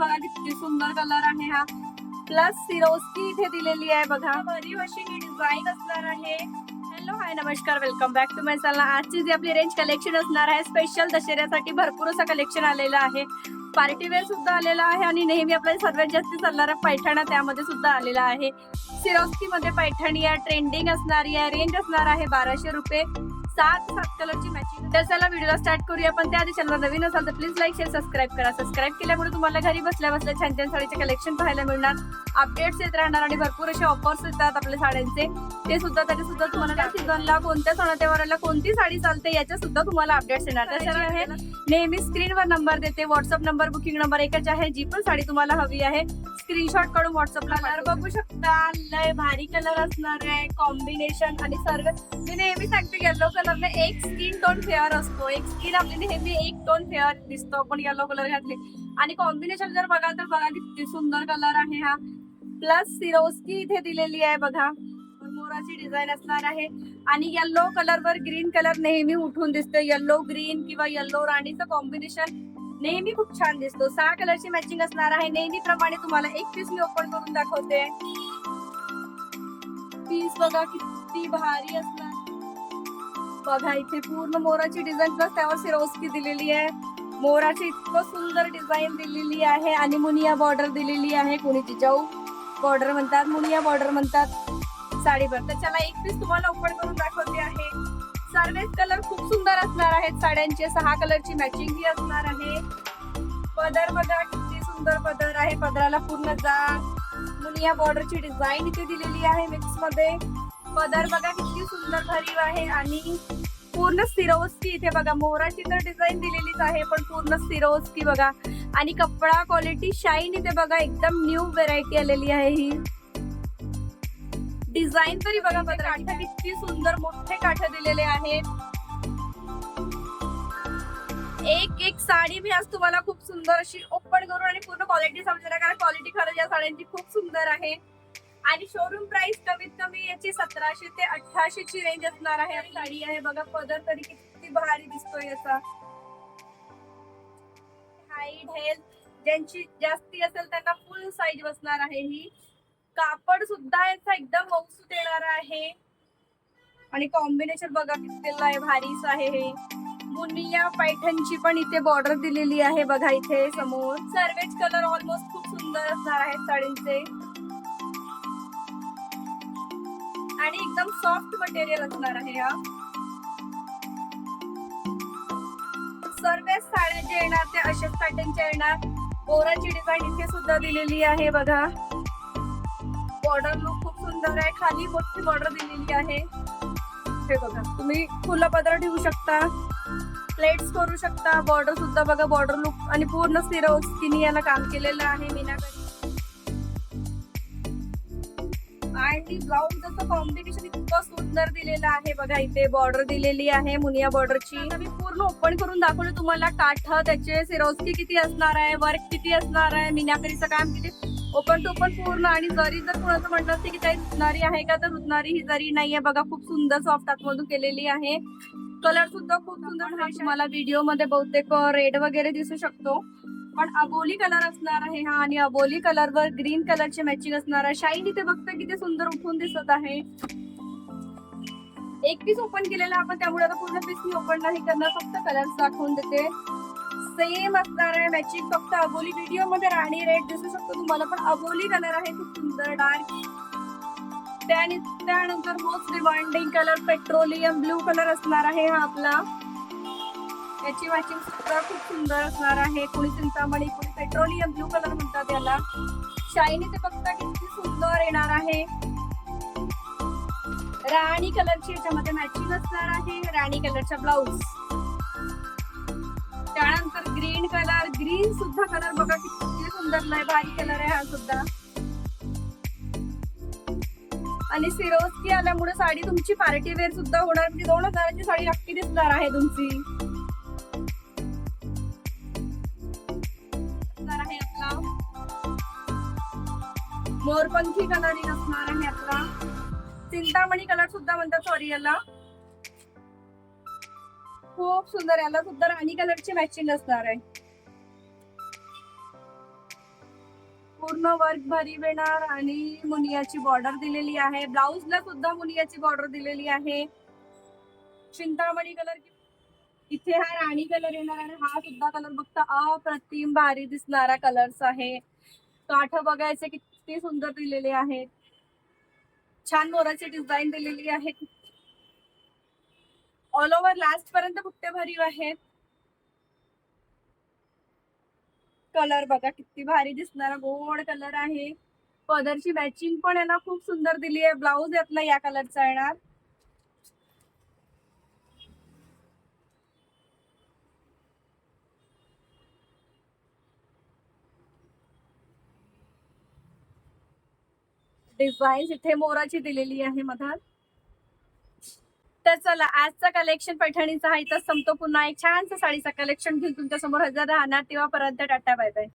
बघा किती सुंदर कलर आहे हा. प्लस सिरोस्की इथे दिलेली आहे बघा. भरीव अशी ही डिझाईन असणार आहे. हॅलो हाय नमस्कार welcome back to my channel. आजची जी आपली रेंज कलेक्शन असणार आहे स्पेशल दशेऱ्यासाठी भरपूर असं कलेक्शन आलेलं आहे. पार्टी वेअर सुद्धा आलेला आहे आणि नेहमी आपल्याला सर्वात जास्त चालणारा पैठणा त्यामध्ये सुद्धा आलेला आहे. सिरोस्की मध्ये पैठणी आहे ट्रेंडिंग असणारी आहे रेंज असणार आहे बाराशे रुपये. सात सात कलरची मॅचिंग तर चला व्हिडिओला स्टार्ट करूया. पण त्याआधी चॅनल नवीन असाल तर प्लीज लाईक शेअर सबस्क्राईब करा. सबस्क्राईब केल्यामुळे तुम्हाला घरी बसल्या बसल्या छान छान साडीचे कलेक्शन पाहायला मिळणार. अपडेट्स येत राहणार आणि भरपूर असे ऑफर्स येतात आपल्या साड्यांचे. ते सुद्धा त्याच्या सुद्धा तुम्हाला त्या सीझनला कोणत्या सणातेवाराला कोणती साडी चालते याच्या सुद्धा तुम्हाला अपडेट्स येणार. त्याच्यावर आहे नेहमी स्क्रीनवर नंबर देते. व्हॉट्सअप नंबर बुकिंग नंबर एकच आहे. जी पण साडी तुम्हाला हवी आहे स्क्रीनशॉट काढून व्हॉट्सअपला कलर बघू शकता. लय भारी कलर असणार आहे. कॉम्बिनेशन आणि सर्व. मी नेहमी सांगते येलो कलरने एक स्किन टोन फेअर असतो. एक स्किन आपली नेहमी एक टोन फेअर दिसतो. आपण येलो कलर घातले. आणि कॉम्बिनेशन जर बघा तर बघा किती सुंदर कलर आहे हा. प्लस सिरोस्की इथे दिलेली आहे बघा. मोराची डिझाईन असणार आहे. आणि येल्लो कलर वर ग्रीन कलर नेहमी उठून दिसतो येल्लो ग्रीन किंवा येल्लो राणीचं कॉम्बिनेशन नेहमी खूप छान दिसतो. सहा कलरची मॅचिंग असणार आहे. नेहमीप्रमाणे तुम्हाला एक पीस मी ओपन करून दाखवते. पीस बघा किती भारी असणार बघा इथे पूर्ण मोराची डिझाईन प्लस त्यावर सिरोस्की दिलेली आहे. मोराची इतकं सुंदर डिझाईन दिलेली आहे आणि मुनिया बॉर्डर दिलेली आहे कोणी जिजाऊ बॉर्डर म्हणतात मुनिया बॉर्डर म्हणतात साडीवर तर चला एक पीस तुम्हाला ओपन करून दाखवते आहे. सर्वेच कलर खूप सुंदर असणार आहेत साड्यांचे. सहा कलरची मॅचिंग ही असणार आहे. पदर बघा किती सुंदर पदर आहे. पदराला पूर्ण जाड. मुनिया बॉर्डरची डिझाईन इथे दिलेली आहे मिक्समध्ये. पदर बघा किती सुंदर भरीव आहे आणि पूर्ण सिरोस्की इथे बघा. मोराची तर डिझाईन दिलेलीच आहे पण पूर्ण सिरोस्की बघा. आणि कपडा क्वालिटी शाईन इथे बघा एकदम न्यू व्हेरायटी आलेली आहे ही. डिझाईन तरी बघा काठ. किती सुंदर मोठे काठ दिलेले आहेत एक एक साडी मी आज तुम्हाला खूप सुंदर अशी ओपन करून आणि पूर्ण क्वालिटी समजणार कारण क्वालिटी खरंच या साड्यांची खूप सुंदर आहे. आणि शोरूम प्राइस कमीत कमी याची सतराशे ते अठराशे ची रेंज असणार आहे. साडी आहे. बघा पदर तरी किती भारी दिसतोय याचा. हाईट हेल्थ ज्यांची जास्ती असेल त्यांना फुल साईज बसणार आहे ही. कापड सुद्धा याचा एकदम मौसूत येणार आहे. आणि कॉम्बिनेशन बघा किती आहे. भारीच आहे हे. मुनिया पैठणची पण इथे बॉर्डर दिलेली आहे बघा इथे समोर. सर्वेच कलर ऑलमोस्ट खूप सुंदर असणार आहेत साडींचे. आणि एकदम सॉफ्ट मटेरियल असणार आहे हा. सर्व साड्या जे येणार ते अशोक पॅटर्नच्या येणार. बोराची डिझाईन इथे सुद्धा दिलेली आहे बघा. बॉर्डर लुक खूप सुंदर आहे. खाली मोठी बॉर्डर दिलेली आहे. हे बघा तुम्ही फुलं पदर ठेवू शकता. प्लेट्स करू शकता. बॉर्डर सुद्धा बघा बॉर्डर लुक आणि पूर्ण सिरो स्किनी याला काम केलेलं आहे मीनाकडे आणि ब्लाऊजचं कॉम्बिनेशन इतकं सुंदर दिलेलं आहे बघा इथे बॉर्डर दिलेली आहे मुनिया बॉर्डरची मी पूर्ण ओपन करून दाखवलं तुम्हाला. काठ त्याचे सिरोस्की किती असणार आहे वर्क किती असणार आहे मीनाकरीचं काम किती? ओपन टू ओपन पूर्ण. आणि जरी जर कोणाचं म्हणलं असते की काही रुतणारी आहे का तर रुतणारी ही जरी नाहीये बघा खूप सुंदर सॉफ्ट आतमधून केलेली आहे. कलर सुद्धा खूप सुंदर तुम्हाला व्हिडिओमध्ये बहुतेक uh, रेड वगैरे दिसू शकतो. पण अबोली कलर असणार आहे हा आणि अबोली कलर वर ग्रीन कलरची मॅचिंग असणार आहे. शाईन इथे बघता किती सुंदर उठून दिसत आहे. एक पीस ओपन केलेला आपण त्यामुळे आता पूर्ण पीस मी ओपन नाही करणार फक्त कलर्स दाखवून देते. सेम असणार आहे मॅचिंग फक्त अबोली व्हिडिओमध्ये राणी रेड दिसू शकतो तुम्हाला पण अबोली कलर आहे खूप सुंदर डार्क त्यानंतर most demanding colour petroleum blue colour असणार आहे हा आपला. याची मॅचिंग सुद्धा खूप सुंदर असणार आहे. कोणी चिंतामणी कोणी पेट्रोलियम ब्लू कलर म्हणतात याला. शाईनी ते बघता किती सुंदर येणार आहे. राणी कलरची याच्यामध्ये मॅचिंग असणार आहे. राणी कलरचा ब्लाऊज त्यानंतर ग्रीन कलर ग्रीन सुद्धा कलर बघा किती सुंदर नाही भारी कलर आहे हा सुद्धा. आणि सिरोस्की आल्यामुळे साडी तुमची पार्टी वेअर सुद्धा होणार. म्हणजे दोन हजाराची साडी नक्की दिसणार आहे तुमची. मोरपंखी कलर असणार आहे आपला. चिंतामणी कलर सुद्धा म्हणतात सॉरी याला. खूप सुंदर याला सुद्धा राणी कलरची मॅचिंग असणार आहे. पूर्ण वर्क भरीव येणार आणि मुनियाची बॉर्डर दिलेली आहे. ब्लाउजला सुद्धा मुनियाची बॉर्डर दिलेली आहे. चिंतामणी कलर इथे हा राणी कलर येणार आणि हा सुद्धा कलर बघता अप्रतिम भारी दिसणारा कलर्स आहे. काठ बघायचे किती किती सुंदर दिलेले आहेत. छान मोराची डिझाईन दिलेली आहे ऑल ओव्हर लास्ट पर्यंत बुट्टे भरीव आहेत. कलर बघा किती भारी दिसणारा गोड कलर आहे. पदरची मॅचिंग पण याला खूप सुंदर दिली आहे. ब्लाऊज यातला या कलरचा येणार. डिझाईन इथे मोराची दिलेली आहे मधात. तर चला आजचा कलेक्शन पैठणीचा हा इथं संपतो. पुन्हा एक छानसा साडीचा कलेक्शन घेऊन तुमच्यासमोर हजर राहणार. तेव्हापर्यंत टाटा बाय बाय